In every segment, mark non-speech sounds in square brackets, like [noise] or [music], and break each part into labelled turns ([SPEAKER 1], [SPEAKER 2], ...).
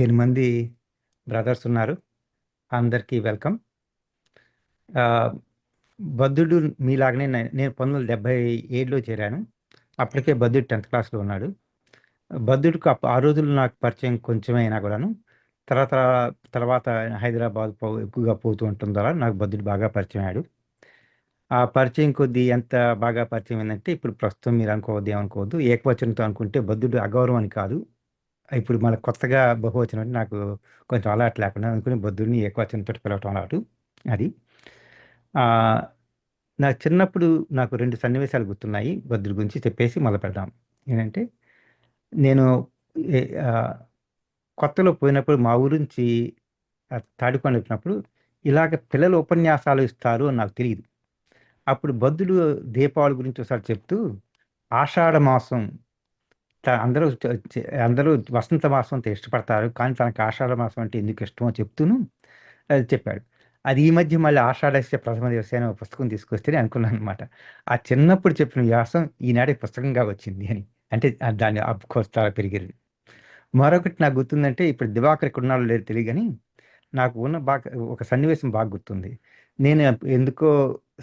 [SPEAKER 1] 15 మంది బ్రదర్స్ ఉన్నారు. అందరికీ వెల్కమ్. ఆహ్, బద్ధుడు మీలాగనే వందల నేను 1977లో చేరాను. అప్పటికే బద్ధుడు 10థ్ క్లాస్‌లో ఉన్నాడు. బద్ధుడికి అప్ ఆ రోజుల్లో నాకు పరిచయం కొంచెమే అయినా కూడాను. తర్వాత తర్వాత హైదరాబాద్ పో ఎక్కువగా పోతూ ఉండటం ద్వారా నాకు బద్ధుడు బాగా పరిచయం అయ్యాడు. ఆ పరిచయం కొద్దీ ఎంత బాగా పరిచయం ఏంటంటే ఇప్పుడు ప్రస్తుతం మీరు అనుకోవద్దు ఏమనుకోవద్దు. ఏకవచనంతో అనుకుంటే బద్ధుడు అగౌరవం అని కాదు. ఇప్పుడు మళ్ళీ కొత్తగా బహువచనం అంటే నాకు కొంచెం అలవాటు లేకుండా అనుకుని బుద్ధుడిని ఏకవచనంతో పిలవటం అలవాటు. అది. నాకు నా చిన్నప్పుడు నాకు రెండు సన్నివేశాలు గుర్తున్నాయి. బుద్ధుడి గురించి చెప్పేసి మొదలుపెడదాం. ఏంటంటే నేను కొత్తలో పోయినప్పుడు మా ఊరు నుంచి వచ్చినప్పుడు ఇలాగ పిల్లలు ఉపన్యాసాలు ఇస్తారు అని నాకు తెలియదు అప్పుడు బద్ధుడు దీపావళి గురించి ఒకసారి చెప్తూ ఆషాఢ మాసం అందరూ అందరూ వసంత మాసం అంటే ఇష్టపడతారు. కానీ తనకు ఆషాఢ మాసం అంటే ఎందుకు ఇష్టమో చెప్తూను అది చెప్పాడు. అది ఈ మధ్య మళ్ళీ ఆషాఢస్య ప్రథమ దివసే ఒక పుస్తకం తీసుకొస్తేనే అనుకున్నాననమాట. ఆ చిన్నప్పుడు చెప్పిన వ్యాసం ఈనాడే పుస్తకంగా వచ్చింది అని. అంటే దాన్ని అఫ్ చాలా పెరిగింది. మరొకటి నాకు గుర్తుందంటే ఇప్పుడు దివాకర్ ఎక్కడున్నాడో లేదు తెలియని నాకు ఉన్న బాగా ఒక సన్నివేశం బాగా గుర్తుంది. నేను ఎందుకో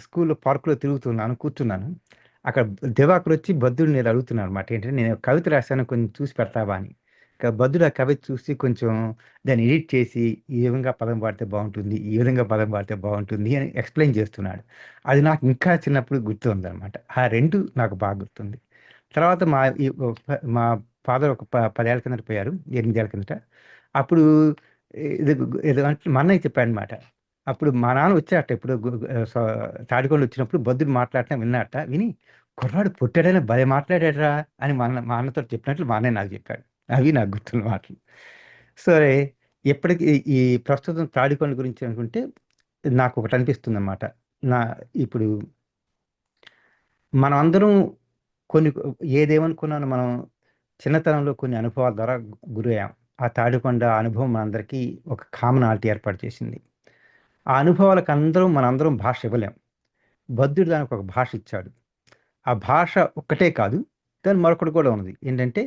[SPEAKER 1] స్కూల్‌లో పార్కులో తిరుగుతున్నాను, కూర్చున్నాను. అక్కడ దివాకర్ వచ్చి బద్ధుడిని నేను అడుగుతున్నాననమాట. ఏంటంటే నేను కవిత రాశాను కొంచెం చూసి పెడతావా అని. ఇక బద్ధుడు ఆ కవిత చూసి కొంచెం దాన్ని ఎడిట్ చేసి ఈ విధంగా పదం పాడితే బాగుంటుంది ఈ విధంగా పదం పాడితే బాగుంటుంది అని ఎక్స్‌ప్లెయిన్ చేస్తున్నాడు. అది నాకు ఇంకా చిన్నప్పుడు గుర్తుందనమాట. ఆ రెండు నాకు బాగా గుర్తుంది. తర్వాత మా మా ఫాదర్ ఒక ప 10 ఏళ్ళ కిందట పోయారు. ఎనిమిదేళ్ళ కిందట. అప్పుడు ఇది ఏదో అంటే మా అన్నయ్య చెప్పాడనమాట. అప్పుడు మా నాన్న వచ్చాట ఇప్పుడు తాడికొండ వచ్చినప్పుడు బద్దుడు మాట్లాడటం విన్నాడట. విని కుర్రాడు పుట్టాడైనా భలే మాట్లాడాడురా! అని మా అన్న మా అన్నతో చెప్పినట్లు మా అన్నయ్య నాకు చెప్పాడు. అవి నాకు గుర్తున్న మాటలు. సరే ఎప్పటికి ఈ ప్రస్తుతం తాడికొండ గురించి అనుకుంటే నాకు ఒకటి అనిపిస్తుంది అన్నమాట నా ఇప్పుడు మనం అందరం కొన్ని ఏదేమనుకున్నాను మనం చిన్నతనంలో కొన్ని అనుభవాల ద్వారా గురయ్యాం. ఆ తాడికొండ అనుభవం మనందరికీ ఒక కామనాలిటీ ఏర్పాటు చేసింది. ఆ అనుభవాలకు అందరం మనందరం భాష ఇవ్వలేం. బద్ధుడు దానికి ఒక భాష ఇచ్చాడు. ఆ భాష ఒక్కటే కాదు. దాని మరొకటి కూడా ఉన్నది. ఏంటంటే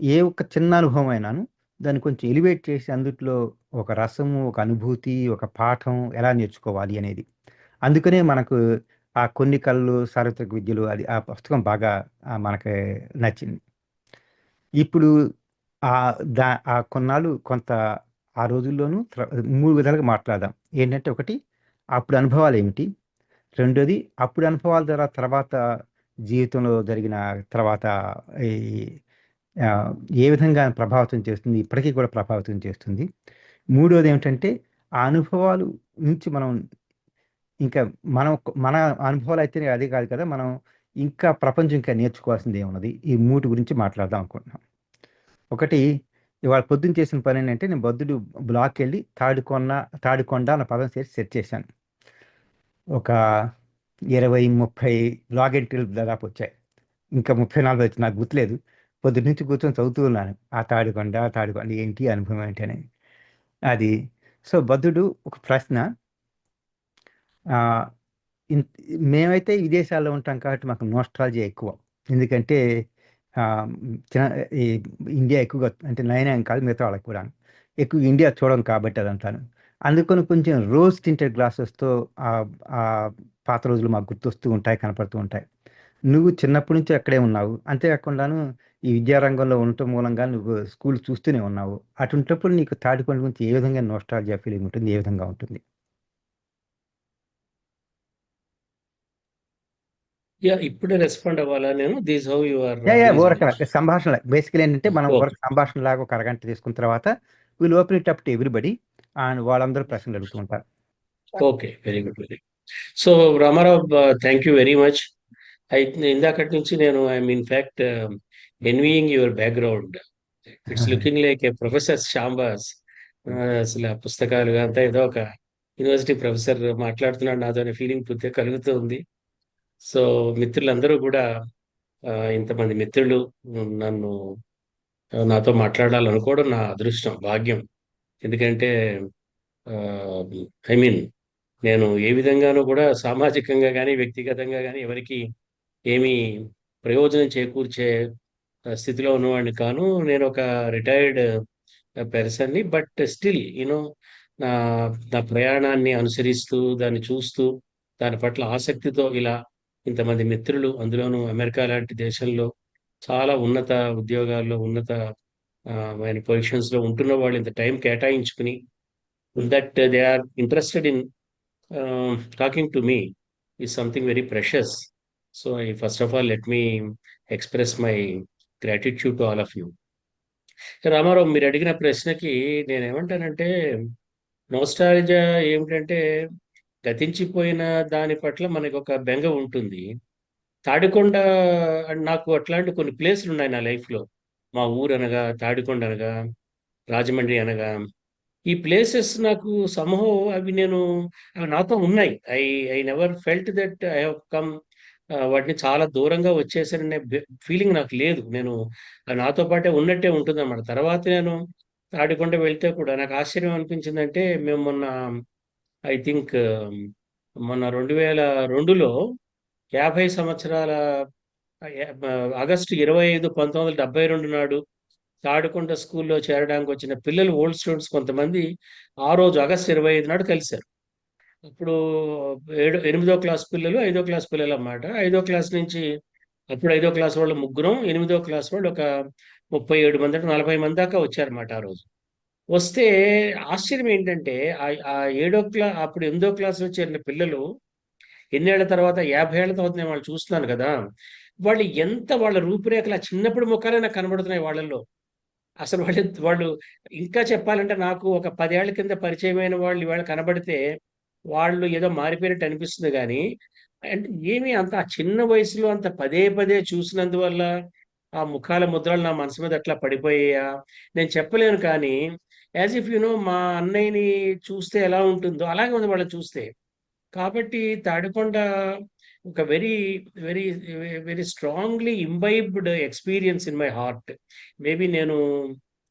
[SPEAKER 1] ఏ ఒక్క చిన్న అనుభవం అయినాను దాన్ని కొంచెం ఎలివేట్ చేసి అందుట్లో ఒక రసము, ఒక అనుభూతి, ఒక పాఠం ఎలా నేర్చుకోవాలి అనేది. అందుకనే మనకు ఆ కొన్ని కళలు, సార్వత్రిక విద్యలు అది ఆ పుస్తకం బాగా మనకి నచ్చింది. ఇప్పుడు ఆ దా ఆ కొన్నాళ్ళు కొంత ఆ రోజుల్లోనూ మూడు విధాలుగా మాట్లాడదాం. ఏంటంటే ఒకటి అప్పుడు అనుభవాలు ఏమిటి రెండోది అప్పుడు అనుభవాల ద్వారా తర్వాత జీవితంలో జరిగిన తర్వాత ఈ ఏ విధంగా ప్రభావితం చేస్తుంది? ఇప్పటికీ కూడా ప్రభావితం చేస్తుంది. మూడోది ఏమిటంటే ఆ అనుభవాలు నుంచి మనం ఇంకా మనం మన అనుభవాలు అయితే అదే కాదు కదా! మనం ఇంకా ప్రపంచం ఇంకా నేర్చుకోవాల్సింది ఏమున్నది? ఈ మూటి గురించి మాట్లాడదాం అనుకుంటున్నాం. ఒకటి ఇవాళ పొద్దున్న చేసిన పని ఏంటంటే నేను బధుడు బ్లాక్ వెళ్ళి తాడుకొన్న తాడుకొండ అన్న పదం చేసి సెర్చ్ చేశాను. ఒక 20, 30 బ్లాగ్ ఎంట్రీలు దాదాపు వచ్చాయి. ఇంకా 34 వచ్చి నాకు గుర్తులేదు. పొద్దున్నుంచి కూర్చొని చదువుతూ ఉన్నాను. ఆ తాడుకొండ తాడుకొండ ఏంటి అనుభవం ఏంటి అని. అది సో, బద్ధుడు ఒక ప్రశ్న మేమైతే విదేశాల్లో ఉంటాం కాబట్టి మాకు నోస్ట్రాలజీ ఎక్కువ. ఎందుకంటే ఈ ఇండియా ఎక్కువగా అంటే నేనే కాదు మిగతా వాళ్ళకి కూడా ఎక్కువ ఇండియా చూడడం కాబట్టి అదంతాను. అందుకని కొంచెం రోజ్ టింటెడ్ గ్లాసెస్‌తో ఆ పాత రోజులు మాకు గుర్తొస్తూ ఉంటాయి, కనపడుతూ ఉంటాయి. నువ్వు చిన్నప్పటి నుంచి అక్కడే ఉన్నావు. అంతేకాకుండాను ఈ విద్యారంగంలో ఉండటం మూలంగా నువ్వు స్కూల్ చూస్తూనే ఉన్నావు. అటుంటప్పుడు నీకు తాడికొండ గురించి ఏ విధంగా నోస్టాల్జియా ఫీలింగ్ ఉంటుంది? ఏ విధంగా ఉంటుంది?
[SPEAKER 2] యాహ్! ఇప్పుడే రెస్పాండ్ అవ్వాలా నేను? This how you are! Doing
[SPEAKER 1] ఊరకల సంభాషణ బేసికల్లీ ఏంటంటే మనం
[SPEAKER 2] ఓకే.
[SPEAKER 1] ఊరక సంభాషణలాగా ఒక అరగంట తీసుకున్న తర్వాత will open it up to everybody and వాళ్ళందరూ ప్రశ్నలు అడుగుతూ ఉంటారు.
[SPEAKER 2] Okay. Very good. Very. So, Ramarao thank you very much. అయితే ఇందాకటి నుంచి నేను I am in fact envying your background. It's looking like a professor. Ah, అసలు ఆ పుస్తకాలు అంతా ఏదో ఒక యూనివర్సిటీ ప్రొఫెసర్ మాట్లాడుతున్నాడు నాతో ఫీలింగ్ పూర్తిగా కలుగుతూ ఉంది. సో, మిత్రులందరూ కూడా ఇంతమంది మిత్రులు నన్ను నాతో మాట్లాడాలనుకోవడం నా అదృష్టం, భాగ్యం. ఎందుకంటే ఐ మీన్ నేను ఏ విధంగానూ కూడా సామాజికంగా కానీ వ్యక్తిగతంగా కానీ ఎవరికి ఏమీ ప్రయోజనం చేకూర్చే స్థితిలో ఉన్నవాడిని కాను. నేను ఒక రిటైర్డ్ పెర్సన్‌ని. బట్ స్టిల్ యూనో నా నా ప్రయాణాన్ని అనుసరిస్తూ, దాన్ని చూస్తూ, దాని పట్ల ఆసక్తితో ఇలా ఇంతమంది మిత్రులు, అందులోనూ అమెరికా లాంటి దేశంలో చాలా ఉన్నత ఉద్యోగాల్లో, ఉన్నత ఆహ్, పొజిషన్స్‌లో ఉంటున్న వాళ్ళు ఇంత time కేటాయించుకుని that they are interested in talking to me is something very precious so, I first of all let me express my gratitude to all of you. Ramarao మీరు అడిగిన ప్రశ్నకి నేనేమంటానంటే, నోస్టాలజా ఏమిటంటే, గతించిపోయిన దాని పట్ల మనకొక బెంగ ఉంటుంది. తాడికొండ అండ్ నాకు అట్లాంటి కొన్ని ప్లేసులున్నాయి నా లైఫ్‌లో. మా ఊరు అనగా తాడికొండ అనగా, రాజమండ్రి అనగా, ఈ ప్లేసెస్ నాకు సమూహం అవి నేను అవి నాతో ఉన్నాయి. I I never felt that I have come వాటిని చాలా దూరంగా వచ్చేసాననే ఫీలింగ్ నాకు లేదు. నేను నాతో పాటే ఉన్నట్టే ఉంటుంది అన్నమాట తర్వాత నేను తాడికొండ వెళ్తే కూడా నాకు ఆశ్చర్యం అనిపించిందంటే, మేము మొన్న ఐ థింక్ um, మొన్న 2002లో 50 సంవత్సరాల ఆగస్టు ఇరవై ఐదు పంతొమ్మిది వందల డెబ్బై రెండు నాడు తాడికొండ స్కూల్‌లో చేరడానికొచ్చిన పిల్లలు ఓల్డ్ స్టూడెంట్స్ కొంతమంది ఆ రోజు ఆగస్టు 25 నాడు కలిశారు అప్పుడు ఏడు ఎనిమిదో క్లాస్ పిల్లలు, ఐదో క్లాస్ పిల్లలు అన్నమాట ఐదో క్లాస్ నుంచి అప్పుడు ఐదో క్లాస్ వాళ్ళు ముగ్గురం, ఎనిమిదో క్లాస్ వాళ్ళు ఒక 37 మంది అంటే 40 మంది దాకా వచ్చారన్నమాట ఆ రోజు. వస్తే ఆశ్చర్యం ఏంటంటే ఆ ఏడో క్లాస్ అప్పుడు ఎనిమిదో క్లాస్‌లో చేరిన పిల్లలు ఎన్నేళ్ళ తర్వాత 50 ఏళ్ళ తర్వాత నేను వాళ్ళు చూస్తున్నాను కదా! వాళ్ళు ఎంత వాళ్ళ రూపురేఖలు చిన్నప్పుడు ముఖాలే నాకు కనబడుతున్నాయి వాళ్ళల్లో. అసలు వాళ్ళు వాళ్ళు ఇంకా చెప్పాలంటే నాకు ఒక పదేళ్ళ కింద పరిచయమైన వాళ్ళు ఇవాళ కనబడితే, వాళ్ళు ఏదో మారిపోయినట్టు అనిపిస్తుంది కానీ అంటే ఏమి అంత ఆ చిన్న వయసులో అంత పదే పదే చూసినందువల్ల ఆ ముఖాల ముద్రలు నా మనసు మీద అట్లా పడిపోయాయా? నేను చెప్పలేను కానీ, యాస్ ఇఫ్ యూ నో మా అన్నయ్యని చూస్తే ఎలా ఉంటుందో అలాగే ఉంది వాళ్ళని చూస్తే. కాబట్టి తాడికొండ ఒక very, very, very strongly imbibed experience in my heart. Maybe నేను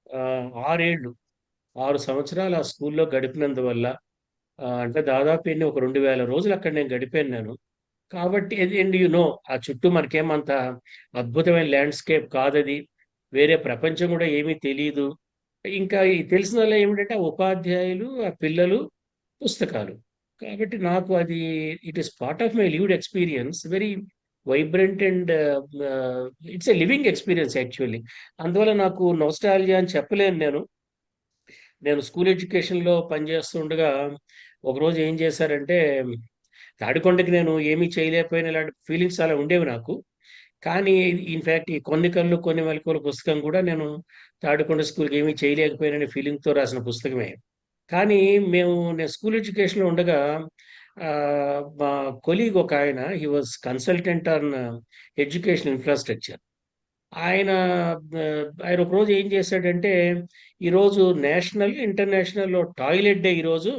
[SPEAKER 2] ఆహ్, 6 ఏళ్ళు, 6 సంవత్సరాలు ఆ స్కూల్‌లో గడిపినందువల్ల అంటే దాదాపు ఎన్ని ఒక 2000 రోజులు అక్కడ నేను గడిపాను నేను. కాబట్టి అండ్ యు నో ఆ చుట్టూ మనకేమంత అద్భుతమైన ల్యాండ్‌స్కేప్ కాదది. వేరే ప్రపంచం కూడా ఏమీ తెలియదు ఇంకా ఈ తెలిసినోళ్ళు ఏమిటంటే ఆ ఉపాధ్యాయులు, ఆ పిల్లలు, పుస్తకాలు. కాబట్టి నాకు అది it is part of my lived experience. Very vibrant and it's a living experience actually. అందువల్ల నాకు నోస్టాలజీ అని చెప్పలేను నేను. నేను స్కూల్ ఎడ్యుకేషన్‌లో పనిచేస్తుండగా ఒకరోజు ఏం చేశారంటే, తాడికొండకి నేను ఏమీ చేయలేకపోయిన ఇలాంటి ఫీలింగ్స్ అలా ఉండేవి నాకు. కానీ ఇన్ఫ్యాక్ట్ ఈ కొన్ని కళ్ళు కొన్ని మెలకువల పుస్తకం కూడా నేను తాడుకొండ స్కూల్‌కి ఏమీ చేయలేకపోయాననే ఫీలింగ్‌తో రాసిన పుస్తకమే. కానీ మేము నేను స్కూల్ ఎడ్యుకేషన్‌లో ఉండగా మా కొలీగ్ ఒకాయన he was consultant on education infrastructure. ఆయన ఆయన ఒకరోజు ఏం చేశాడంటే, ఈరోజు నేషనల్, ఇంటర్నేషనల్‌లో టాయిలెట్ డే ఈరోజు.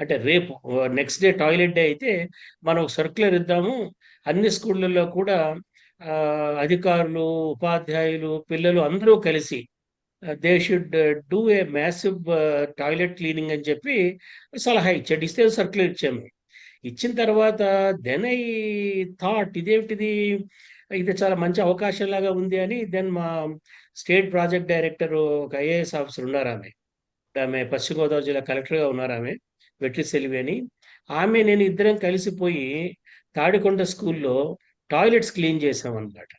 [SPEAKER 2] అంటే రేపు నెక్స్ట్ డే టాయిలెట్ డే అయితే మనం సర్క్యులర్ ఇద్దాము. అన్ని స్కూళ్ళల్లో కూడా అధికారులు, ఉపాధ్యాయులు, పిల్లలు అందరూ కలిసి they should do a massive toilet cleaning అని చెప్పి సలహా ఇచ్చాడు. ఇస్తే సర్క్యులర్ ఇచ్చాము. ఇచ్చిన తర్వాత దెన్ ఐ థాట్ ఇదేమిటిది? ఇది చాలా మంచి అవకాశం లాగా ఉంది అని దెన్ మా స్టేట్ ప్రాజెక్ట్ డైరెక్టర్ ఒక ఐఏఎస్ ఆఫీసర్ ఉన్నారు ఆమె ఆమె పశ్చిమ గోదావరి జిల్లా కలెక్టర్‌గా ఉన్నారామె. వెట్రి సెల్వి అని. ఆమె నేను ఇద్దరం కలిసిపోయి తాడికొండ స్కూల్‌లో టాయిలెట్స్ క్లీన్ చేశామన్నమాట.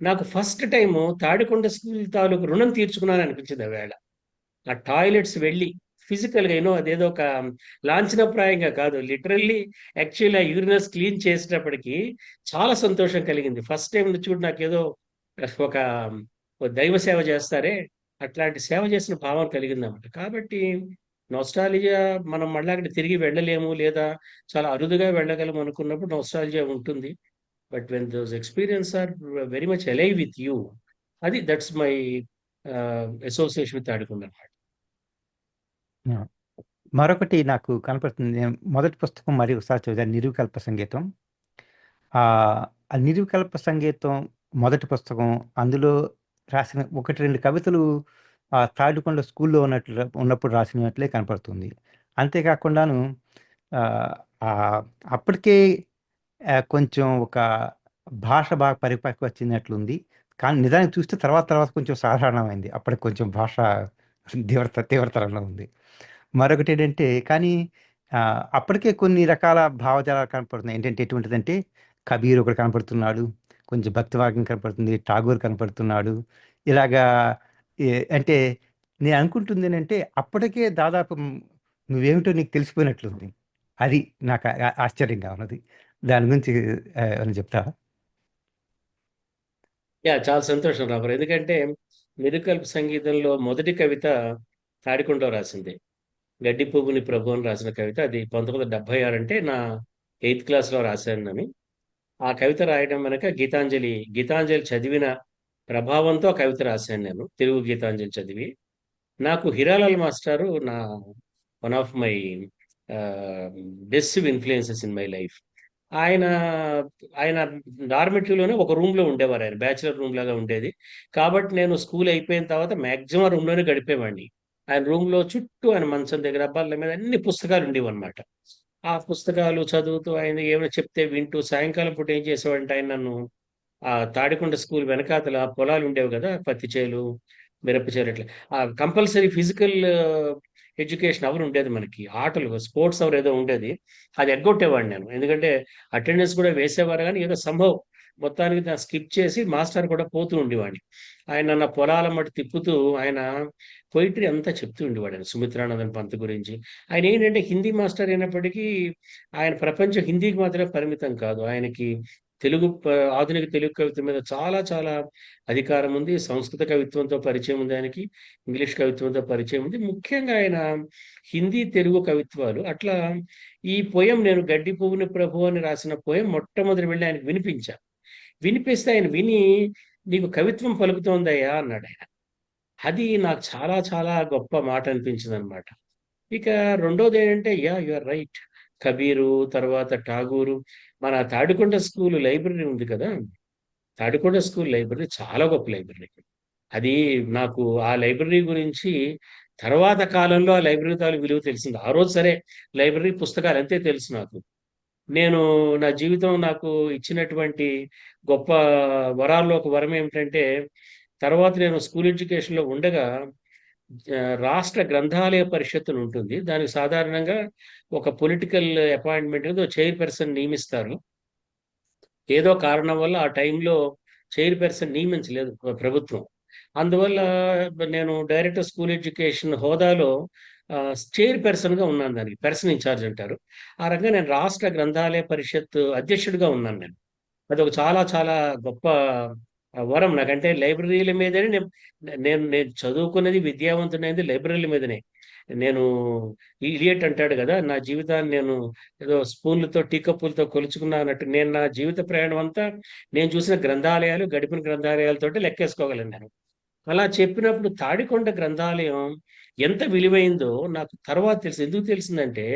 [SPEAKER 2] నాకు ఫస్ట్ టైం తాడికొండ స్కూల్ తాలూకు రుణం తీర్చుకున్నాననిపించింది ఆ వేళ. ఆ టాయిలెట్స్ వెళ్ళి ఫిజికల్‌గా ఏనో అదేదో ఒక లాంఛనప్రాయంగా కాదు. లిటరల్లీ యాక్చువల్లీ ఆ యూరినస్ క్లీన్ చేసేటప్పటికి చాలా సంతోషం కలిగింది. ఫస్ట్ టైం చూడు నాకేదో ఒక దైవ సేవ చేస్తారే, అట్లాంటి సేవ చేసిన పావం కలిగింది అనమాట కాబట్టి నోస్టాలిజియా మనం మళ్ళా అక్కడ తిరిగి వెళ్ళలేము లేదా చాలా అరుదుగా వెళ్ళగలం అనుకున్నప్పుడు నోస్టాలిజియా ఉంటుంది. But when those experience are very much alive with you అది that's my association with Tadikonda
[SPEAKER 1] మరొకటి నాకు కనపడుతుంది. నేను మొదటి పుస్తకం మరి ఒకసారి చదివాను నిరుకల్ప సంగీతం'. ఆ నిరుకల్ప సంగీతం' మొదటి పుస్తకం అందులో రాసిన 1, 2 కవితలు తాడుకొండ స్కూల్‌లో ఉన్నట్లు ఉన్నప్పుడు రాసినట్లే కనపడుతుంది. అంతేకాకుండాను అప్పటికే ఆహ్, కొంచెం ఒక భాష బాగా పరిపక్వచ్చినట్లుంది. కానీ నిజానికి చూస్తే తర్వాత తర్వాత కొంచెం సాధారణమైంది. అప్పటికి కొంచెం భాష తీవ్రత తీవ్రతరంలో ఉంది. మరొకటేంటంటే కానీ ఆహ్, అప్పటికే కొన్ని రకాల భావజాలాలు కనపడుతున్నాయి. ఏంటంటే ఎటువంటిదంటే కబీర్ ఒకడు కనపడుతున్నాడు. కొంచెం భక్తిమార్గం కనపడుతుంది. ఠాగూర్ కనపడుతున్నాడు. ఇలాగా ఎ అంటే నేను అనుకుంటుందేంటంటే అప్పటికే దాదాపు హ్మ్, నువ్వేమిటో నీకు తెలిసిపోయినట్లుంది. అది నాకు ఆ ఆశ్చర్యంగా ఉన్నది. దాని గురించి ఏమైనా చెప్తావా?
[SPEAKER 2] యా చాలా సంతోషం రాబర్. ఎందుకంటే మెరుకల్పు సంగీతంలో మొదటి కవిత తాడికొండలో రాసింది 'గడ్డి పువ్వుని ప్రభు' అని రాసిన కవిత. అది 1976 అంటే నా ఎయిత్ క్లాస్‌లో రాశాను అని ఆ కవిత రాయడం వెనక గీతాంజలి, గీతాంజలి చదివిన ప్రభావంతో ఆ కవిత రాశాను నేను. తెలుగు గీతాంజలి చదివి. నాకు హిరాలాల్ మాస్టారు నా one of my best influences in my life. ఆయన, ఆయన డార్మెటరీలోనే ఒక రూమ్‌లో ఉండేవారాయన. బ్యాచిలర్ రూమ్ లాగా ఉండేది. కాబట్టి నేను స్కూల్ అయిపోయిన తర్వాత మాక్సిమం రూమ్‌లోనే గడిపేవాడిని. ఆయన రూమ్‌లో చుట్టూ ఆయన మంచం దగ్గర బల్ల మీద అన్ని పుస్తకాలు ఉండేవన్నమాట. ఆ పుస్తకాలు చదువుతూ ఆయన ఏమైనా చెప్తే వింటూ సాయంకాలం పూట ఏం చేసేవాడంటే ఆయన నన్ను ఆ తాడికొండ స్కూల్ వెనకాతల పొలాలు ఉండేవి కదా పత్తి చేలు, మిరప చేలు ఇట్లా. ఆ కంపల్సరీ ఫిజికల్ ఎడ్యుకేషన్ అవర్ ఉండేది మనకి. ఆటలు స్పోర్ట్స్ అవర్ ఏదో ఉండేది. అది ఎగ్గొట్టేవాడిని నేను. ఎందుకంటే అటెండెన్స్ కూడా వేసేవారు కానీ ఏదో సంభవ్ మొత్తానికి దాన్ని స్కిప్ చేసి మాస్టర్ కూడా పోతూ ఉండేవాడిని. ఆయన నా పొలాల మటు తిప్పుతూ ఆయన పొయిటరీ అంతా చెప్తూ ఉండేవాడాయన. సుమిత్రానందన్ పంత్ గురించి. ఆయన ఏంటంటే హిందీ మాస్టర్ అయినప్పటికీ ఆయన ప్రపంచం హిందీకి మాత్రమే పరిమితం కాదు. ఆయనకి తెలుగు ఆధునిక తెలుగు కవిత్వం మీద చాలా చాలా అధికారం ఉంది. సంస్కృత కవిత్వంతో పరిచయం ఉంది ఆయనకి. ఇంగ్లీష్ కవిత్వంతో పరిచయం ఉంది. ముఖ్యంగా ఆయన హిందీ, తెలుగు కవిత్వాలు అట్లా ఈ పొయ్యం నేను 'గడ్డి పువ్వుని ప్రభు' అని రాసిన పొయ్యం మొట్టమొదటి వెళ్ళి ఆయనకి వినిపించా. వినిపిస్తే ఆయన విని "నీకు కవిత్వం పలుకుతోందయ్యా" అన్నాడాయన. అది నాకు చాలా చాలా గొప్ప మాట అనిపించింది అనమాట ఇక రెండోదేంటంటే yeah you are right. Kabir, తర్వాత ఠాగూరు మన తాడికొండ స్కూల్ లైబ్రరీ ఉంది కదా! తాడికొండ స్కూల్ లైబ్రరీ చాలా గొప్ప లైబ్రరీ. అది నాకు ఆ లైబ్రరీ గురించి తర్వాత కాలంలో ఆ లైబ్రరీ తాలూకు విలువ తెలిసింది. ఆ రోజు సరే లైబ్రరీ పుస్తకాలు అంతే తెలుసు నాకు. నేను నా జీవితం నాకు ఇచ్చినటువంటి గొప్ప వరాల్లో ఒక వరం ఏమిటంటే తర్వాత నేను స్కూల్ ఎడ్యుకేషన్‌లో ఉండగా రాష్ట్ర గ్రంథాలయ పరిషత్ ఉంటుంది. దానికి సాధారణంగా ఒక పొలిటికల్ అపాయింట్‌మెంట్ ఏదో చైర్‌పర్సన్ నియమిస్తారు. ఏదో కారణం వల్ల ఆ టైంలో చైర్‌పర్సన్ నియమించలేదు ప్రభుత్వం. అందువల్ల నేను డైరెక్టర్ స్కూల్ ఎడ్యుకేషన్ హోదాలో చైర్‌పర్సన్‌గా ఉన్నాను దానికి. పర్సన్ ఇన్ఛార్జ్ అంటారు. ఆ రకంగా నేను రాష్ట్ర గ్రంథాలయ పరిషత్ అధ్యక్షుడిగా ఉన్నాను నేను. అది ఒక చాలా చాలా గొప్ప వరం నాకంటే లైబ్రరీల మీదనే నేను నేను నేను చదువుకున్నది విద్యావంతునైంది లైబ్రరీల మీదనే. నేను ఇడియట్ అంటాడు కదా నా జీవితాన్ని నేను ఏదో స్పూన్‌లతో, టీ కప్పులతో కొలుచుకున్నా అన్నట్టు నేను నా జీవిత ప్రయాణం అంతా నేను చూసిన గ్రంథాలయాలు, గడిపిన గ్రంథాలయాలతో లెక్కేసుకోగలను నేను. అలా చెప్పినప్పుడు తాడికొండ గ్రంథాలయం ఎంత విలువైందో నాకు తర్వాత తెలుసు ఎందుకు తెలిసిందంటే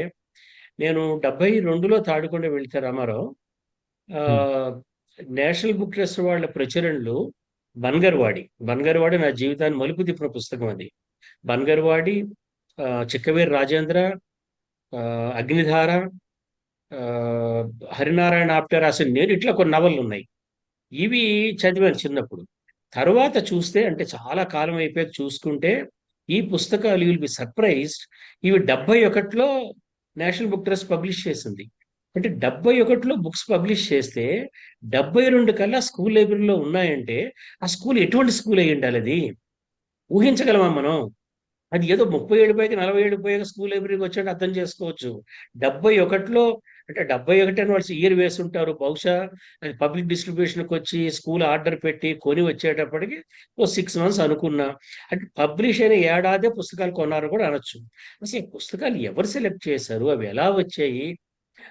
[SPEAKER 2] నేను 72లో తాడికొండ వెళ్తే రామారావు నేషనల్ బుక్ ట్రస్ట్ వాళ్ళ ప్రచురణలు 'బన్గర్వాడి'. 'బన్గర్వాడి' నా జీవితాన్ని మలుపు తిప్పిన పుస్తకం అది. 'బన్గర్వాడి' ఆహ్, 'చిక్కవీర రాజేంద్ర' 'అగ్నిధార' 'హరినారాయణ ఆప్టే' రాసిన 'నేను' ఇట్లా కొన్ని నవలలున్నాయి. ఇవి చదివాను చిన్నప్పుడు. తర్వాత చూస్తే అంటే చాలా కాలం అయిపోయాక చూసుకుంటే ఈ పుస్తకాలు విల్ బి సర్ప్రైజ్డ్ ఇవి 71లో నేషనల్ బుక్ ట్రస్ట్ పబ్లిష్ చేసింది. అంటే 71లో బుక్స్ పబ్లిష్ చేస్తే 72 కల్లా స్కూల్ లైబ్రరీలో ఉన్నాయంటే ఆ స్కూల్ ఎటువంటి స్కూల్ అయ్యుండాలది? ఊహించగలమా మనం? అది ఏదో 30 ఏళ్ళు పోయాక, 40 ఏళ్ళు పోయాక స్కూల్ లైబ్రరీకి వచ్చాడు అర్థం చేసుకోవచ్చు. 71లో అంటే 71 అని వాళ్ళు ఇయర్ వేసుంటారు. బహుశా అది పబ్లిక్ డిస్ట్రిబ్యూషన్కి వచ్చి స్కూల్ ఆర్డర్ పెట్టి కొని వచ్చేటప్పటికి ఓ సిక్స్ మంత్స్ అనుకున్నా. అంటే పబ్లిష్ అయిన ఏడాదే పుస్తకాలు కొన్నారు కూడా అనొచ్చు. అసలు ఈ పుస్తకాలు ఎవరు సెలెక్ట్ చేశారు? అవి ఎలా వచ్చాయి?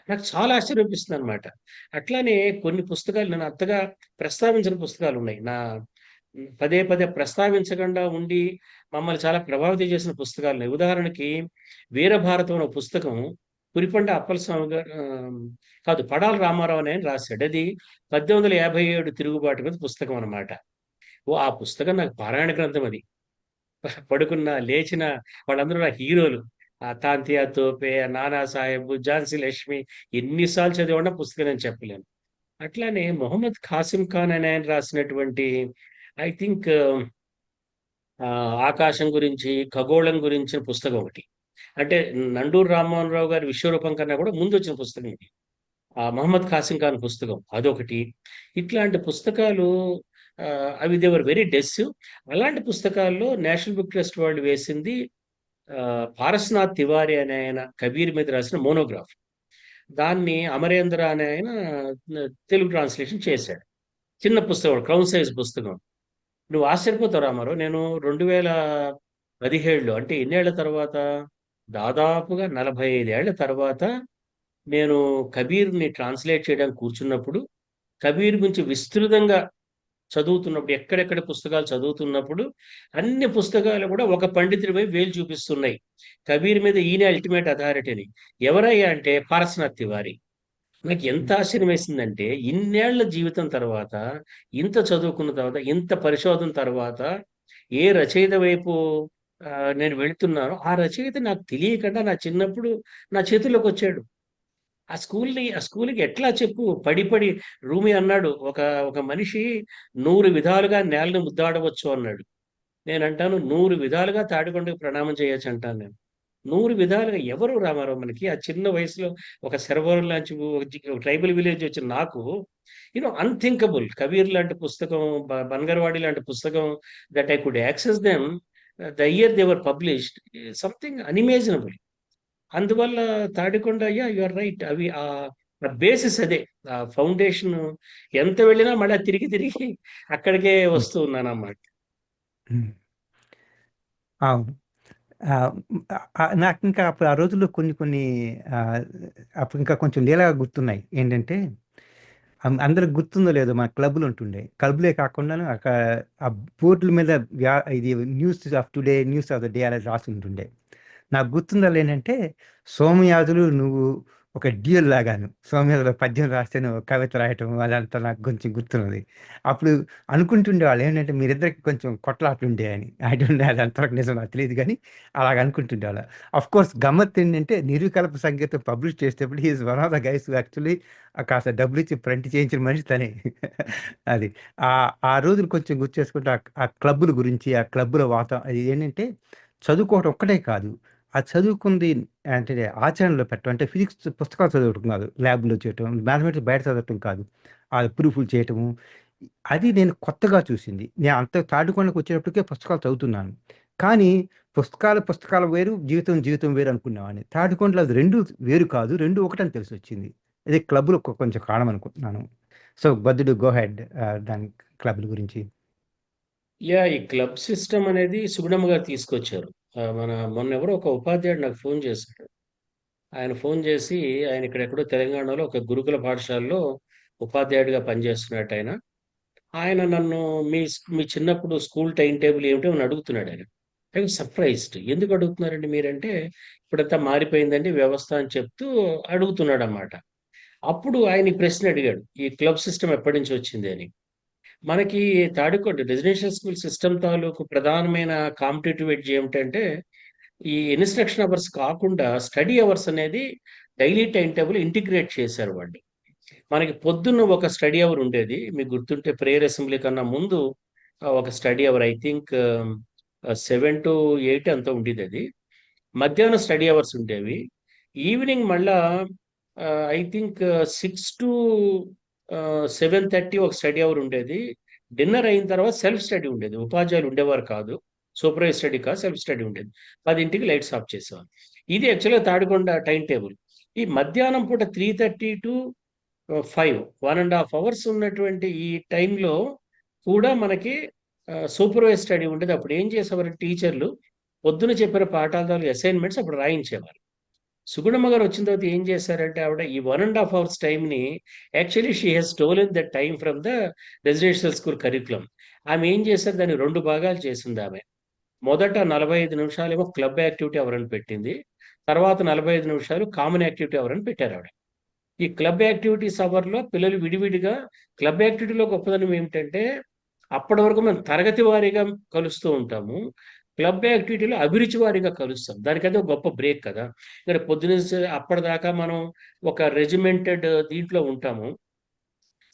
[SPEAKER 2] నాకు చాలా ఆశ్చర్యపిస్తుంది అనమాట అట్లానే కొన్ని పుస్తకాలు నేను అంతగా ప్రస్తావించిన పుస్తకాలు ఉన్నాయి నా పదే పదే ప్రస్తావించకుండా ఉండి మమ్మల్ని చాలా ప్రభావితం చేసిన పుస్తకాలు ఉన్నాయి ఉదాహరణకి 'వీరభారతం' అనే పుస్తకం పురిపండ అప్పలస్వామి గారు కాదు పడాల రామారావు అని ఆయన రాసాడు. అది 1857 తిరుగుబాటు మీద పుస్తకం అనమాట. ఓ ఆ పుస్తకం నాకు పారాయణ గ్రంథం అది. పడుకున్న, లేచిన వాళ్ళందరూ నా హీరోలు. 'తాంతియా తోపే', 'నానా సాహెబ్', 'ఝాన్సీ లక్ష్మి' ఎన్నిసార్లు సార్లు పుస్తకం నేను చెప్పలేను. అట్లానే 'మొహమ్మద్ ఖాసిం ఖాన్' అని ఆయన రాసినటువంటి ఐ థింక్ ఆకాశం గురించి, ఖగోళం గురించిన పుస్తకం ఒకటి. అంటే నండూరు రామ్మోహన్ రావు గారి విశ్వరూపం కన్నా కూడా ముందు వచ్చిన పుస్తకం ఇది. ఆ మహమ్మద్ ఖాసిం ఖాన్ పుస్తకం అదొకటి. ఇట్లాంటి పుస్తకాలు అవి దేవర్ వెరీ డెస్సివ్. అలాంటి పుస్తకాల్లో నేషనల్ బుక్ ట్రస్ట్ వాళ్ళు వేసింది పారస్‌నాథ్ తివారి అనే ఆయన కబీర్ మీద రాసిన మోనోగ్రాఫ్. దాన్ని అమరేంద్ర అనే ఆయన తెలుగు ట్రాన్స్‌లేషన్ చేశాడు. చిన్న పుస్తకం క్రౌన్ సైజ్ పుస్తకం. నువ్వు ఆశ్చర్యపోతావు రామారావు. నేను 2017లో అంటే ఎన్నేళ్ళ తర్వాత దాదాపుగా నలభై ఐదేళ్ళ తర్వాత నేను కబీర్‌ని ట్రాన్స్‌లేట్ చేయడానికి కూర్చున్నప్పుడు, కబీర్ గురించి విస్తృతంగా చదువుతున్నప్పుడు, ఎక్కడెక్కడ పుస్తకాలు చదువుతున్నప్పుడు, అన్ని పుస్తకాలు కూడా ఒక పండితుడి వైపు వేలు చూపిస్తున్నాయి. కబీర్ మీద ఈయనే అల్టిమేట్ అథారిటీ అని. ఎవరయ్యా అంటే పారస్‌నాథ్ తివారీ. నాకు ఎంత ఆశ్చర్యం వేసిందంటే, ఇన్నేళ్ళ జీవితం తర్వాత, ఇంత చదువుకున్న తర్వాత, ఇంత పరిశోధన తర్వాత, ఏ రచయిత వైపు నేను వెళ్తున్నానో, ఆ రచయిత నాకు తెలియకుండా నా చిన్నప్పుడు నా చేతుల్లోకొచ్చాడు. ఆ స్కూల్‌ని ఆ స్కూల్‌కి ఎట్లా చెప్పు పడి, పడి రూమి అన్నాడు. ఒక ఒక మనిషి నూరు విధాలుగా నేలని ముద్దాడవచ్చు అన్నాడు. నేనంటాను నూరు విధాలుగా తాడికొండకి ప్రణామం చేయొచ్చు అంటాను నేను. నూరు విధాలుగా ఎవరు రామారావు మనకి ఆ చిన్న వయసులో ఒక శరవరం లాంటి ఒక ట్రైబల్ విలేజ్ వచ్చిన నాకు యూనో అన్‌థింకబుల్. కబీర్ లాంటి పుస్తకం, బన్గర్వాడి లాంటి పుస్తకం that I could access them the year they were published something unimaginable. అందువల్ల తాడికొండ అయ్యా యు ఆర్ రైట్. అవి ఆ బేసిస్ అదే. ఆ ఫౌండేషన్ ఎంత వెళ్ళినా మళ్ళీ తిరిగి, తిరిగి అక్కడికే వస్తూ ఉన్నాను
[SPEAKER 1] అన్నమాట అవును. ఇంకా అప్పుడు ఆ రోజుల్లో కొన్ని, కొన్ని అప్పుడు ఇంకా కొంచెం లీలగా గుర్తున్నాయి. ఏంటంటే అందరికి గుర్తుందో లేదో మన క్లబ్‌లు ఉంటుండే. క్లబ్‌లే కాకుండా అక్కడ ఆ బోర్డుల మీద ఇది news of today, news of the day అనేది రాసుంటుండే. నాకు గుర్తుందల్లా ఏంటంటే, సోమయాజులు నువ్వు ఒక డ్యూల్ లాగాను. సోమయాజులు పద్యం రాస్తే నువ్వు కవిత రాయటం అదంతా నాకు కొంచెం గుర్తున్నది. అప్పుడు అనుకుంటుండే వాళ్ళు ఏంటంటే, మీరిద్దరికి కొంచెం కొట్లాటలుండేయని. అని డోంట్ అది అంతవరకు నిజం నాకు తెలియదు కానీ అలాగ అనుకుంటుండేవాళ్ళం. ఆఫ్‌కోర్స్ గమ్మత్తేంటంటే, నిరుకల్ప సంగీతం పబ్లిష్ చేసేటప్పుడు is one of the guys actually కాస్త కాస్త డబ్బులిచ్చి ప్రింట్ చేయించిన మనిషి తనే. అది. ఆ ఆ రోజులు కొంచెం గుర్తు చేసుకుంటే ఆ క్లబ్బుల గురించి, ఆ క్లబ్బుల వాతావరణం అది ఏంటంటే, చదువుకోవడం ఒక్కటే కాదు. ఆ చదువుకుంది అంటే ఆచరణలో పెట్టడం. అంటే ఫిజిక్స్ పుస్తకాలు చదవటం కాదు. ల్యాబ్‌లో చేయటం. మ్యాథమెటిక్స్ బయట చదవటం కాదు. ఆ ప్రూఫ్‌లు చేయటము. అది నేను కొత్తగా చూసింది. నేను అంత తాటికొండకొచ్చేటప్పటికే పుస్తకాలు చదువుతున్నాను. కానీ పుస్తకాలు, పుస్తకాలు వేరు, జీవితం, జీవితం వేరు అనుకునేవాడిని. తాటికొండలో అది రెండు వేరు కాదు. రెండు ఒకటని తెలిసొచ్చింది. ఇది క్లబ్‌లో కొంచెం కారణం అనుకుంటున్నాను. సో, బద్దుడు గో హెడ్ దాని క్లబ్‌ల గురించి.
[SPEAKER 2] యా ఈ క్లబ్ సిస్టమ్ అనేది సుగుణమ్మ గారు తీసుకొచ్చారు. మన మొన్న ఎవరో ఒక ఉపాధ్యాయుడు నాకు ఫోన్ చేశాడు. ఆయన ఫోన్ చేసి ఆయన ఇక్కడెక్కడో తెలంగాణలో ఒక గురుకుల పాఠశాలలో ఉపాధ్యాయుడిగా పనిచేస్తున్నట్టు ఆయన ఆయన నన్ను మీ మీ చిన్నప్పుడు స్కూల్ టైం టేబుల్ ఏమిటి అని అడుగుతున్నాడాయన. I surprised. ఎందుకు అడుగుతున్నారండి మీరంటే, ఇప్పుడంతా మారిపోయిందండి వ్యవస్థ అని చెప్తూ అడుగుతున్నాడు అన్నమాట అప్పుడు ఆయన ప్రశ్న అడిగాడు. ఈ క్లబ్ సిస్టమ్ ఎప్పటినుంచి వచ్చింది అని. మనకి తాడికొండ రెసిడెన్షియల్ స్కూల్ సిస్టమ్ తాలూకు ప్రధానమైన కాంపిటేటివ్ ఎడ్జ్ ఏమిటంటే, ఈ ఇన్‌స్ట్రక్షన్ అవర్స్ కాకుండా స్టడీ అవర్స్ అనేది డైలీ టైం టేబుల్ ఇంటిగ్రేట్ చేశారు వాళ్ళు. మనకి పొద్దున్న ఒక స్టడీ అవర్ ఉండేది. మీకు గుర్తుంటే ప్రేయర్ అసెంబ్లీ కన్నా ముందు ఒక study hour I think seven to eight అంతా ఉండేది అది మధ్యాహ్నం స్టడీ అవర్స్ ఉండేవి. ఈవినింగ్ మళ్ళా I think six to seven thirty ఒక స్టడీ అవర్ ఉండేది. డిన్నర్ అయిన తర్వాత సెల్ఫ్ స్టడీ ఉండేది. ఉపాధ్యాయులు ఉండేవారు కాదు. సూపర్వైజ్ స్టడీ కాదు. సెల్ఫ్ స్టడీ ఉండేది. 10కి లైట్స్ ఆఫ్ చేసేవాళ్ళు. ఇది యాక్చువల్‌గా తాడికొండ టైం టేబుల్. ఈ మధ్యాహ్నం పూట 3:30 to five one and half hours ఉన్నటువంటి ఈ టైంలో కూడా మనకి సూపర్వైజ్ స్టడీ ఉండేది. అప్పుడు ఏం చేసేవారు టీచర్లు పొద్దున చెప్పిన పాఠాలు అసైన్‌మెంట్స్ అప్పుడు రాయించేవారు. సుగుణమ్మ గారు వచ్చిన తర్వాత ఏం చేశారంటే ఆవిడ ఈ వన్ అండ్ హాఫ్ అవర్స్ టైంని actually she told stolen the time from the residential school curriculum ఆమె ఏం చేశారు దాన్ని రెండు భాగాలు చేసింది ఆమె మొదట 45 నిమిషాలేమో క్లబ్ యాక్టివిటీ అవర్ అని పెట్టింది. తర్వాత 45 నిమిషాలు కామన్ యాక్టివిటీ అవర్ అని పెట్టారావిడ. ఈ క్లబ్ యాక్టివిటీస్ అవర్‌లో పిల్లలు విడివిడిగా క్లబ్ యాక్టివిటీలో గొప్పదనం ఏమిటంటే, అప్పటి వరకు మనం తరగతి వారీగా కలుస్తూ ఉంటాము. క్లబ్ యాక్టివిటీలో అభిరుచి వారిగా కలుస్తాం. దానికదే ఒక గొప్ప బ్రేక్ కదా! ఇక్కడ పొద్దున్నుంచి అప్పటిదాకా మనం ఒక రెజిమెంటెడ్ దీంట్లో ఉంటాము.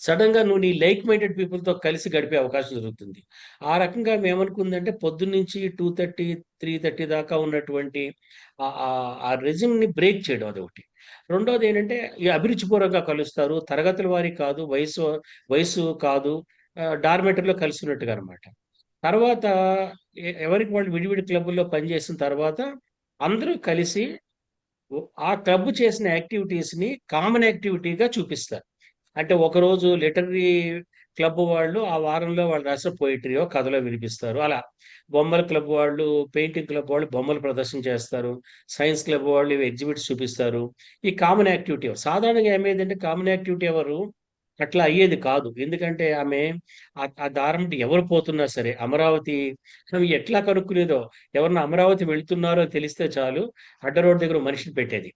[SPEAKER 2] సడన్‌గా నువ్వు నీ లైక్ మైండెడ్ పీపుల్‌తో కలిసి గడిపే అవకాశం జరుగుతుంది ఆ రకంగా మేమనుకుందంటే పొద్దున్నుంచి 2:30, 3:30 దాకా ఉన్నటువంటి ఆ రెజిమ్‌ని బ్రేక్ చేయడం అదొకటి. రెండోదేంటంటే ఈ అభిరుచిపూర్వకంగా కలుస్తారు. తరగతుల వారి కాదు, వయసు వయసు కాదు. ఆహ్, కలిసి ఉన్నట్టుగా అనమాట. తర్వాత ఎవరికి వాళ్ళు విడివిడి క్లబ్బుల్లో పనిచేసిన తర్వాత అందరూ కలిసి ఆ క్లబ్ చేసిన యాక్టివిటీస్‌ని కామన్ యాక్టివిటీగా చూపిస్తారు. అంటే ఒకరోజు లిటరీ క్లబ్ వాళ్ళు ఆ వారంలో వాళ్ళు రాసిన పోయిటరీయో కథలో వినిపిస్తారు. అలా బొమ్మల క్లబ్ వాళ్ళు, పెయింటింగ్ క్లబ్ వాళ్ళు బొమ్మలు ప్రదర్శన చేస్తారు. సైన్స్ క్లబ్ వాళ్ళు ఇవి ఎగ్జిబిట్స్ చూపిస్తారు. ఈ కామన్ యాక్టివిటీ సాధారణంగా ఏమైందంటే కామన్ యాక్టివిటీ ఎవరు అట్లా అయ్యేది కాదు. ఎందుకంటే ఆమె ఆ దారం ఎవరు పోతున్నా సరే అమరావతి ఎట్లా కనుక్కునేదో ఎవరన్నా అమరావతి వెళ్తున్నారో తెలిస్తే చాలు అడ్డ రోడ్ దగ్గర మనిషిని పెట్టేది.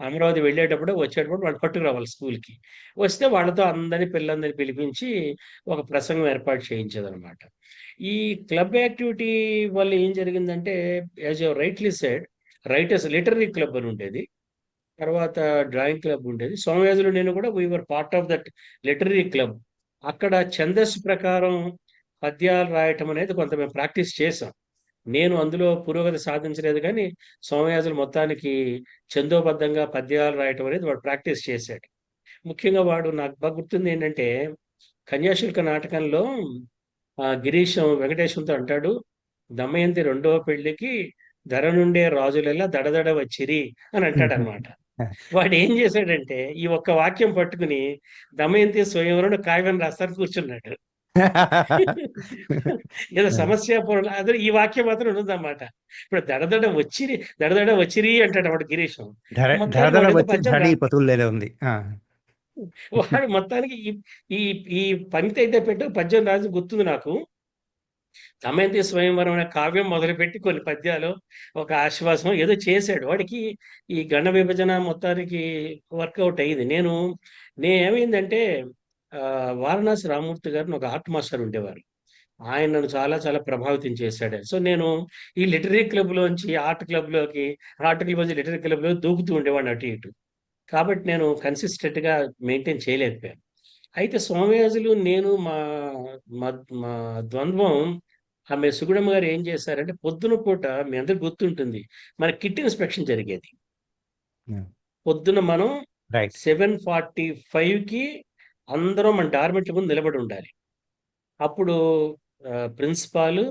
[SPEAKER 2] అమరావతి వెళ్ళేటప్పుడు, వచ్చేటప్పుడు వాళ్ళు పట్టుకురావాలి స్కూల్‌కి. వస్తే వాళ్ళతో అందరిని పిల్లలందరినీ పిలిపించి ఒక ప్రసంగం ఏర్పాటు చేయించేదనమాట. ఈ క్లబ్ యాక్టివిటీ వల్ల ఏం జరిగిందంటే as you rightly said writers literary club అని ఉండేది. తర్వాత డ్రాయింగ్ క్లబ్ ఉండేది. సోమయాజులు నేను కూడా we were part of that literary club. అక్కడ ఛందస్సు ప్రకారం పద్యాలు రాయటం అనేది కొంత మేము ప్రాక్టీస్ చేసాం. నేను అందులో పురోగతి సాధించలేదు కానీ సోమయాజులు మొత్తానికి ఛందోబద్ధంగా పద్యాలు రాయటం అనేది వాడు ప్రాక్టీస్ చేశాడు. ముఖ్యంగా వాడు నాకు బాగా గుర్తుందేంటంటే, కన్యాశుల్క నాటకంలో గిరీశం వెంకటేశ్వరంతో అంటాడు, దమయంతి రెండవ పెళ్ళికి ధర నుండే రాజులెల్లా దడదడ వచ్చిరి అని అంటాడనమాట. వాడేం చేశాడంటే, ఈ ఒక్క వాక్యం పట్టుకుని దమయంతి స్వయంవరం కావ్యం రాస్తానికి కూర్చున్నాడు. [laughs] ఏదో సమస్యాపూర్ణ అదే ఈ వాక్యం మాత్రం ఉందన్నమాట. ఇప్పుడు దడదడ వచ్చిరి, దడదడ వచ్చిరి అంటాడు గిరీశం.
[SPEAKER 1] ధడి పతుల్లేదే ఉంది.
[SPEAKER 2] వాడు మొత్తానికి ఈ ఈ పంక్తి అయితే పెట్టు పద్యం రాసి గుర్తుంది నాకు. దమయంతి స్వయంవరం అనే కావ్యం మొదలుపెట్టి కొన్ని పద్యాలు, ఒక ఆశ్వాసం ఏదో చేశాడు. వాడికి ఈ గణ విభజన మొత్తానికి వర్కౌట్ అయ్యింది నేను నేనేమైందంటే వారణాసి రామూర్తి గారిని ఒక ఆర్ట్ మాస్టర్ ఉండేవారు. ఆయన నన్ను చాలా చాలా ప్రభావితం చేశాడు. సో, నేను ఈ లిటరీ క్లబ్‌లోంచి ఆర్ట్ క్లబ్‌లోకి, ఆర్ట్ క్లబ్ నుంచి లిటరీ క్లబ్లో దూకుతూ ఉండేవాడిని అటు ఇటు. కాబట్టి నేను కన్సిస్టెంట్‌గా మెయింటైన్ చేయలేకపోయాను. అయితే సోమయాజులు నేను మా మా మా ద్వంద్వం ఆమె సుగుణమ్మ గారు ఏం చేశారంటే పొద్దున పూట మీ అందరికి గుర్తుంటుంది. మన కిట్ ఇన్స్‌పెక్షన్ జరిగేది. పొద్దున మనం
[SPEAKER 1] రైట్.
[SPEAKER 2] 7:45కి అందరం మన డార్మెంట్‌ల ముందు నిలబడి ఉండాలి. అప్పుడు ప్రిన్సిపాలు,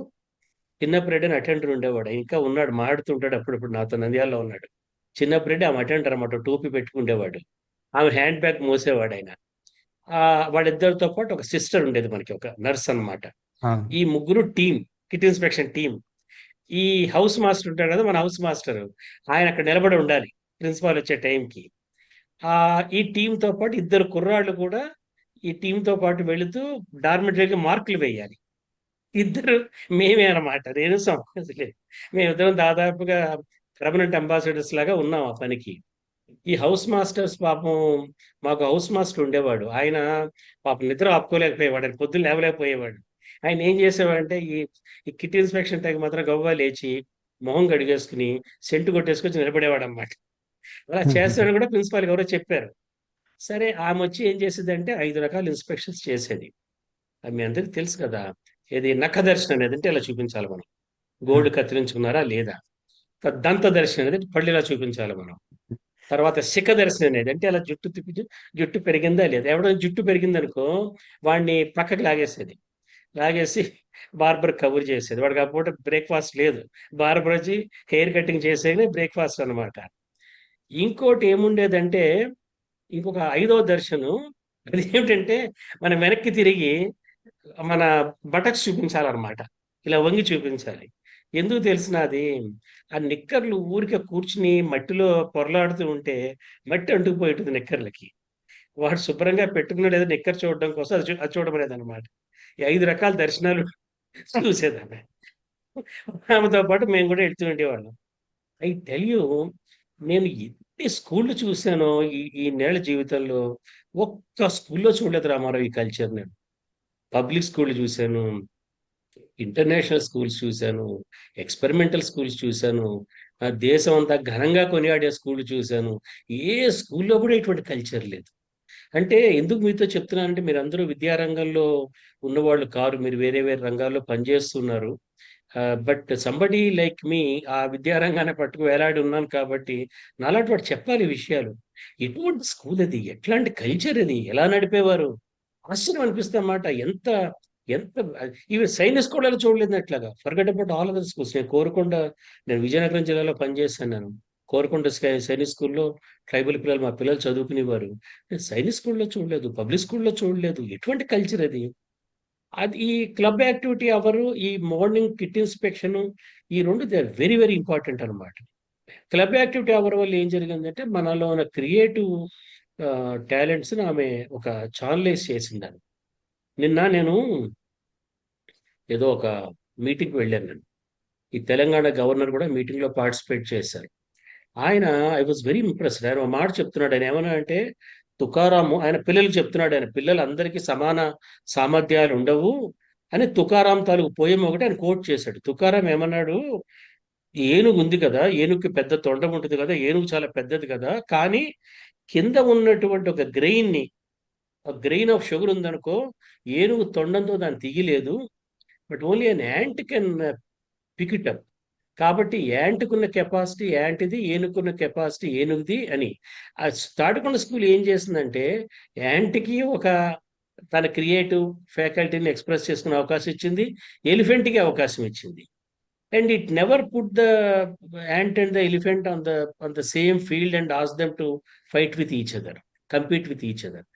[SPEAKER 2] అని అటెండర్ ఉండేవాడు. ఇంకా ఉన్నాడు మాట్లాడుతుంటాడు అప్పుడప్పుడు నాతో నంద్యాలలో ఉన్నాడు. చిన్నప్రెడ్డి ఆమె అటెండర్ అన్నమాట. టోపీ పెట్టుకుండేవాడు. ఆమె హ్యాండ్ బ్యాగ్ మోసేవాడాయన. ఆహ్, వాళ్ళిద్దరితో పాటు ఒక సిస్టర్ ఉండేది మనకి ఒక నర్స్ అన్నమాట. ఈ ముగ్గురు టీం కిట్ ఇన్స్‌పెక్షన్ టీం ఈ హౌస్ మాస్టర్ ఉంటాడు కదా! మన హౌస్ మాస్టర్. ఆయన అక్కడ నిలబడి ఉండాలి. ప్రిన్సిపాల్ వచ్చే టైంకి. ఆ ఈ టీంతో పాటు ఇద్దరు కుర్రాళ్ళు కూడా ఈ టీంతో పాటు వెళుతూ డార్మిటరీకి మార్కులు వేయాలి. ఇద్దరు మేమే అన్నమాట. నేను సోమయాజులే. మేమిద్దరం దాదాపుగా పర్మనెంట్ అంబాసిడర్స్ లాగా ఉన్నాం ఆ పనికి. ఈ హౌస్ మాస్టర్స్ పాపం మాకు హౌస్ మాస్టర్ ఉండేవాడు. ఆయన పాపం నిద్ర ఆపుకోలేకపోయేవాడు. ఆయన పొద్దున్న లేవలేకపోయేవాడు. ఆయన ఏం చేసేవాడంటే ఈ ఈ కిట్ ఇన్స్‌పెక్షన్ టైంకి మాత్రం గబగబా లేచి, మొహం కడిగేసుకొని, సెంటు కొట్టేసుకొచ్చి నిలబడేవాడన్నమాట. అలా చేస్తాడని కూడా ప్రిన్సిపాల్‌కి ఎవరో చెప్పారు. సరే ఆమొచ్చి ఏం చేసేదంటే 5 రకాల ఇన్స్‌పెక్షన్స్ చేసేది. అది మీ అందరికి తెలుసు కదా! ఏది నఖ దర్శనం అనేది అంటే ఇలా చూపించాలి మనం. గోళ్ళు కత్తిరించుకున్నారా లేదా? దంత దర్శనం అనేది పళ్ళు ఇలా చూపించాలి మనం. తర్వాత శిఖ దర్శనం అనేది అంటే అలా జుట్టు తిప్పి జుట్టు పెరిగిందా లేదా? ఎవడైనా జుట్టు పెరిగిందనుకో వాడిని పక్కకి లాగేసేది. లాగేసి బార్బర్ కవర్ చేసేది. వాడికి కాకపోతే బ్రేక్‌ఫాస్ట్ లేదు. బార్బర్ వచ్చి హెయిర్ కటింగ్ చేసేనే బ్రేక్‌ఫాస్ట్ అన్నమాట. ఇంకోటి ఏముండేదంటే ఇంకొక ఐదో దర్శనం అది ఏమిటంటే మనం వెనక్కి తిరిగి మన బటక్స్ చూపించాలన్నమాట. ఇలా వంగి చూపించాలి. ఎందుకు తెలిసిన అది? ఆ నిక్కర్లు ఊరికే కూర్చుని మట్టిలో పొరలాడుతూ ఉంటే మట్టి అంటుకుపోయి ఉంటుంది నిక్కర్లకి. వాడు శుభ్రంగా పెట్టుకున్నాడు ఏదో నిక్కర్ చూడడం కోసం అది చూ అది ఐదు రకాల దర్శనాలు చూసేదాన్ని ఆమెతో పాటు మేము కూడా వెళ్తూ ఉండేవాళ్ళం. ఐ టెల్ యూ నేను ఎన్ని స్కూళ్ళు చూశాను ఈ ఈ నెల జీవితంలో ఒక్క స్కూల్‌లో చూడలేదు రామారావు ఈ కల్చర్ నేను. పబ్లిక్ స్కూల్ చూసాను. ఇంటర్నేషనల్ స్కూల్స్ చూశాను ఎక్స్‌పెరిమెంటల్ స్కూల్స్ చూశాను దేశం అంతా ఘనంగా కొనియాడే స్కూల్ చూసాను. ఏ స్కూల్‌లో కూడా ఇటువంటి కల్చర్ లేదు. అంటే ఎందుకు మీతో చెప్తున్నానంటే అందరూ విద్యారంగంలో ఉన్నవాళ్ళు కారు. మీరు వేరే వేరే రంగాల్లో పనిచేస్తున్నారు. బట్ సంబడి లైక్ మీ ఆ విద్యారంగాన్ని పట్టుకు వేలాడి ఉన్నాను కాబట్టి, నాలాంటి వాడు చెప్పాలి విషయాలు. ఎటువంటి స్కూల్ అది? ఎట్లాంటి కల్చర్ అది? ఎలా నడిపేవారు? ఆశ్చర్యం అనిపిస్తదన్నమాట. ఎంత ఎంత ఇవి సైనిక్ కూడా చూడలేదు అట్లాగా. Forget about all other schools. నేను కోరుకుండా నేను విజయనగరం జిల్లాలో పనిచేస్తాను నేను. కోరుకొండ సైనిక్ స్కూల్‌లో ట్రైబల్ పిల్లలు మా పిల్లలు చదువుకునేవారు. నేను సైనిక్ స్కూల్‌లో చూడలేదు. పబ్లిక్ స్కూల్‌లో చూడలేదు. ఎటువంటి కల్చర్ అది? అది ఈ క్లబ్ యాక్టివిటీ అవరు, ఈ మార్నింగ్ కిట్ ఇన్స్పెక్షన్ ఈ రెండు they are very very important అన్నమాట. క్లబ్ యాక్టివిటీ అవర్ వల్ల ఏం జరిగిందంటే మనలో ఉన్న క్రియేటివ్ టాలెంట్స్‌ని ఆమె ఒక ఛానలైజ్ చేసిందని. నిన్న నేను ఏదో ఒక మీటింగ్‌కి వెళ్ళాను నేను. ఈ తెలంగాణ గవర్నర్ కూడా మీటింగ్‌లో పార్టిసిపేట్ చేశారు. ఆయన ఐ వాస్ వెరీ ఇంప్రెస్డ్. ఆయన ఒక మాట చెప్తున్నాడు. ఆయన ఏమన్నా అంటే తుకారాము ఆయన పిల్లలు చెప్తున్నాడు ఆయన. పిల్లలందరికీ సమాన సామర్థ్యాలు ఉండవు అని తుకారాం తాలూకు పోయం ఒకటి ఆయన కోట్ చేశాడు. తుకారాం ఏమన్నాడు, "ఏనుగు ఉంది కదా! ఏనుగుకి పెద్ద తొండం ఉంటుంది కదా! ఏనుగు చాలా పెద్దది కదా! కానీ కింద ఉన్నటువంటి ఒక గ్రెయిన్‌ని ఒక గ్రెయిన్ ఆఫ్ షుగర్ ఉందనుకో, ఏనుగు తొండంతో దాన్ని తీయలేదు. But only an ant can pick it up. కాబట్టి యాంట్‌కున్న కెపాసిటీ యాంటిది ఏనుకున్న కెపాసిటీ ఏనుగుది" అని. ఆ తాటికొండ స్కూల్ ఏం చేసిందంటే యాంట్‌కి ఒక తన క్రియేటివ్ ఫ్యాకల్టీని ఎక్స్‌ప్రెస్ చేసుకునే అవకాశం ఇచ్చింది. ఎలిఫెంట్‌కి అవకాశం ఇచ్చింది. And it never put the ant and the elephant on the on the same field and ask them to fight with each other. Compete with each other.